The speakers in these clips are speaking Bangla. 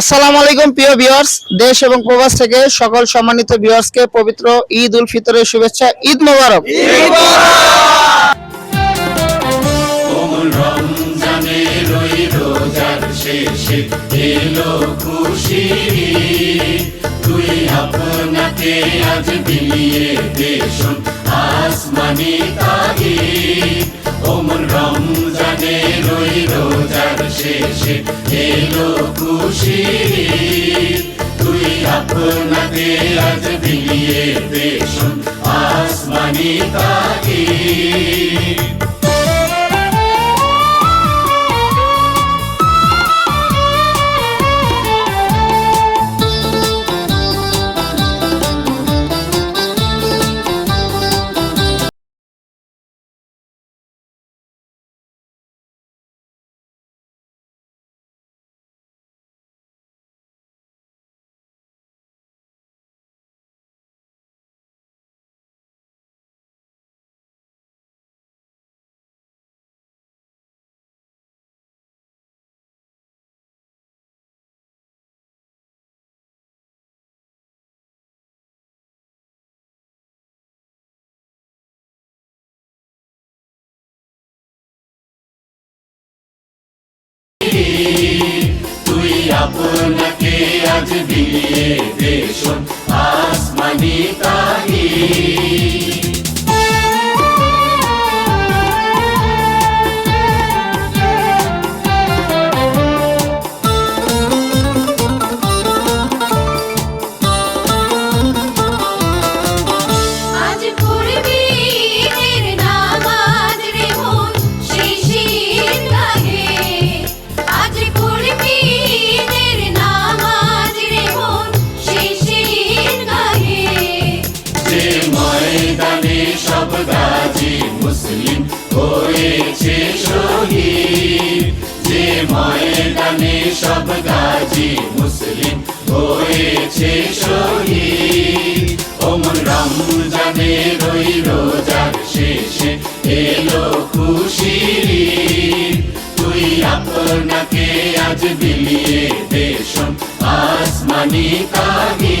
আসসালামু আলাইকুম, প্রিয় ভিউয়ার্স দেশ এবং প্রবাস থেকে সকল সম্মানিত ভিউয়ার্সকে পবিত্র ঈদ উল ফিতরের শুভেচ্ছা, ঈদ মোবারক। আজ দেশন আসমানি কোমল রমজানে রই রোজার শেষে এলো খুশি তুই আপনাকে আজ বিলিয়ে দেশন আসমানি তাগি আপনাকে আজ বিলিয়ে দেশন আসমানি তাহি ময়দানে সব গাজী মুসলিম হয়েছে শহীদ ওমন রমজানে রই রোজার শেষে এলো খুশির। তুই আপনাকে আজ বিলিয়ে দেশন আসমানি তাগি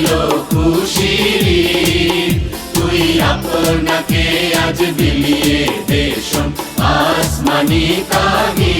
এলো খুশির তুই আপনাকে আজ বিলিয়ে দেশম আসমানি তাগি